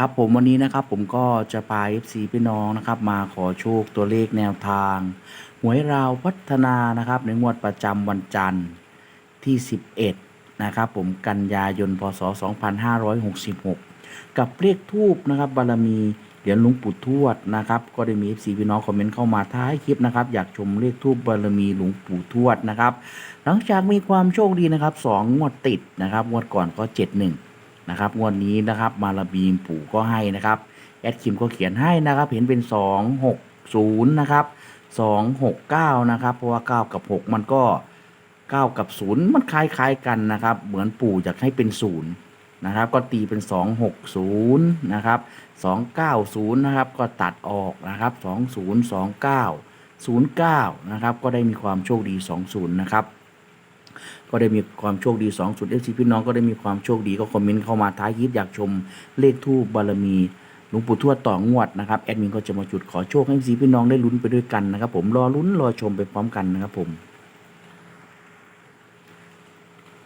ครับผมวันนี้นะครับผมก็จะพา FC พี่น้องนะครับ มาขอโชคตัวเลขแนวทาง หวยราวพัฒนานะครับ ในงวดประจำวันจันทร์ที่ 11 นะครับผมกันยายนพศ 2566 กับเลขทูบนะครับบารมีเหรียญหลุงปู่ทวดนะครับ ก็ได้มี FC พี่น้องคอมเมนต์เข้ามาท้ายคลิปนะครับ อยากชมเลขทูบบารมีหลวงปู่ทวดนะครับ หลังจากมีความโชคดีนะครับสองงวดติดนะครับงวดก่อนก็ 71 นะครับงวดนี้นะครับมาลาบีมปู่ก็ให้นะครับแอดคิมก็เขียนให้นะครับเห็นเป็น 260นะครับ269นะครับเพราะว่า 9 กับ 6 มันก็ 9 กับ 0 มันคล้ายๆกันนะครับ เหมือนปู่อยากให้เป็น 0 นะครับ ก็ตีเป็น 260นะครับ290นะครับก็ตัดออกนะครับ2029 09นะครับก็ได้มีความโชคดี 20นะครับ ก็ได้มีความโชคดี20 FC พี่น้องก็ได้มีความโชคดีก็คอมเมนต์เข้ามาท้ายคลิปอยากชมเลขทูบบารมีหลวงปู่ทวดต่องวดนะครับแอดมินก็จะมาจุดขอโชคให้ FC พี่น้องได้ลุ้นไปด้วยกันนะครับ ผมรอลุ้นรอชมไปพร้อมกันนะครับผม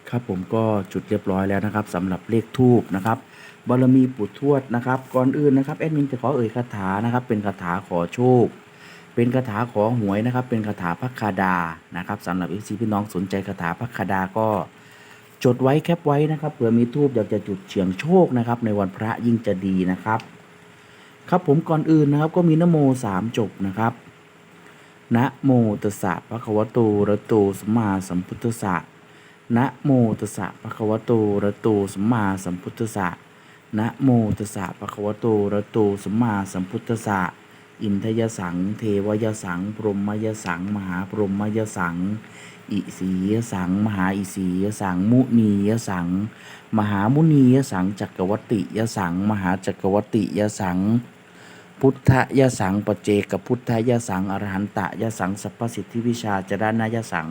ครับผมก็จุดเรียบร้อยแล้วนะครับสำหรับเลขทูบนะครับบารมีปู่ทวดนะครับ ก่อนอื่นนะครับแอดมินจะขอเอ่ยคาถานะครับ เป็นคาถาขอโชค เป็นคาถาของหวยนะครับ เป็นคาถาพักคาดานะครับสำหรับเอฟซีพี่น้องสนใจคาถาพักคาดาก็จดไว้แคปไว้นะครับเผื่อมีทูบอยากจะจุดเฉียงโชคนะครับ ในวันพระยิ่งจะดีนะครับ ครับผมก่อนอื่นนะครับก็มีนโมสามจบนะครับนะโมตัสสะภะคะวะโตระโตสัมมาสัมพุทธัสสะนะโมตัสสะภะคะวะโตระโตสัมมาสัมพุทธัสสะนะโมตัสสะภะคะวะโตระโตสัมมาสัมพุทธัสสะ อินทยสัง เทวยสัง พรหมยสัง มหาพรหมยสัง อิสียสัง มหาอิสียสัง มุนียสัง มหามุนียสัง จักรวัติยสัง มหาจักรวัติยสัง พุทธยสังปเจกพุทธยสัง อรหันตยสัง สัพพสิทธิวิชาจรณยสัง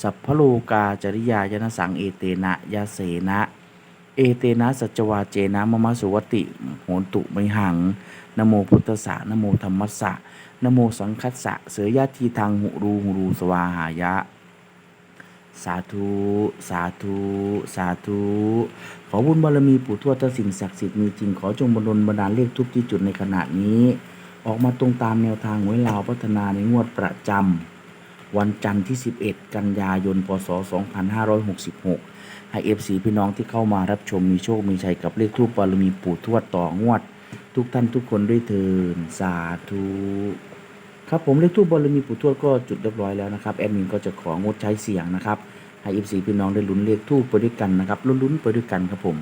สัพพโลกาจริยายนสัง เอเตนะยาเสนะ เอเตนะสัจวาเจนะมมะสุวติ โหนตุไมหัง นโมพุทธสะนโมธรรมสะนโมสังคัสสะเสยยะทีทางหุรูหุรูสวาหายะ สาธุ สาธุ สาธุ ขอบุญบารมีปู่ทวดถ้าสิ่งศักดิ์สิทธิ์มีจริงขอจงบันดลบันดาลเลขทุกที่จุดในขณะนี้ ออกมาตรงตามแนวทางหวยลาวพัฒนาในงวดประจำวันจันทร์ที่ 11 กันยายน พศ 2566 ให้เอฟซีพี่น้องที่เข้ามารับชมมีโชคมีชัยกับเลขทูปบารมีปู่ทวดต่องวด ทุกท่านทุกคนด้วยเทินสาธุครับผมเลขทูบบารมีปู่ทวดก็จุดเรียบร้อยแล้วนะครับแอดมินก็จะของดใช้เสียงนะครับให้เอฟซีพี่น้องได้ลุ้นเลขทูบไปด้วยกันนะครับลุ้นๆไปด้วยกันครับผม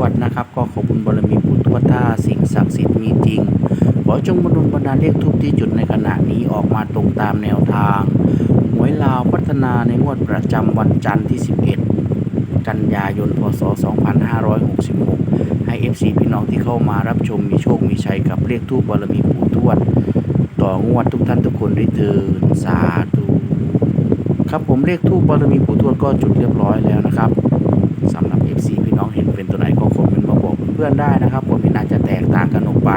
วดนะครับ ก็ขอบุญบารมีปู่ทวดถ้าสิ่งศักดิ์สิทธิ์มีจริง ขอจงบรรดลบรรดาเลขทูปที่จุดในขณะนี้ออกมาตรงตามแนวทาง หวยลาวพัฒนาในงวดประจำวันจันทร์ที่ 11 กันยายน พศ 2566 ให้ FC พี่น้องที่เข้ามารับชมมีโชค มีชัยกับเลขทูปบารมีปู่ทวด ต่องวดทุกท่านทุกคนได้เถินสาธุครับผมเลขทูปบารมีปู่ทวดก็จุดเรียบร้อยแล้วนะครับสำหรับ FC พี่น้องเห็นเป็นตัวไหน พื่อนๆได้นะครับ ผมอาจจะแตกต่างกันออกไป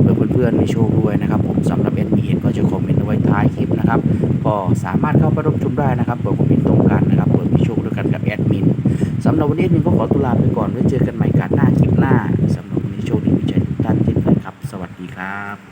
เพื่อเพื่อนๆมีโชคด้วยนะครับ ผมสำหรับ n อ n ก็จะคอมเมนต์ไว้ท้ายคลิปนะครับก็สามารถเข้าไปรับชมได้นะครับเปิดคอมเมนต์ตรงกันนะครับเผื่อมีโชคด้วยกันกับแอดมินสำหรับวันนี้มินก็ขอตุลาไปก่อนไว้เจอกันใหม่การหน้าคลิปหน้าสำหรับวันนี้โชคดีมีชัยทุกท่านเช่นเคยครับ สวัสดีครับ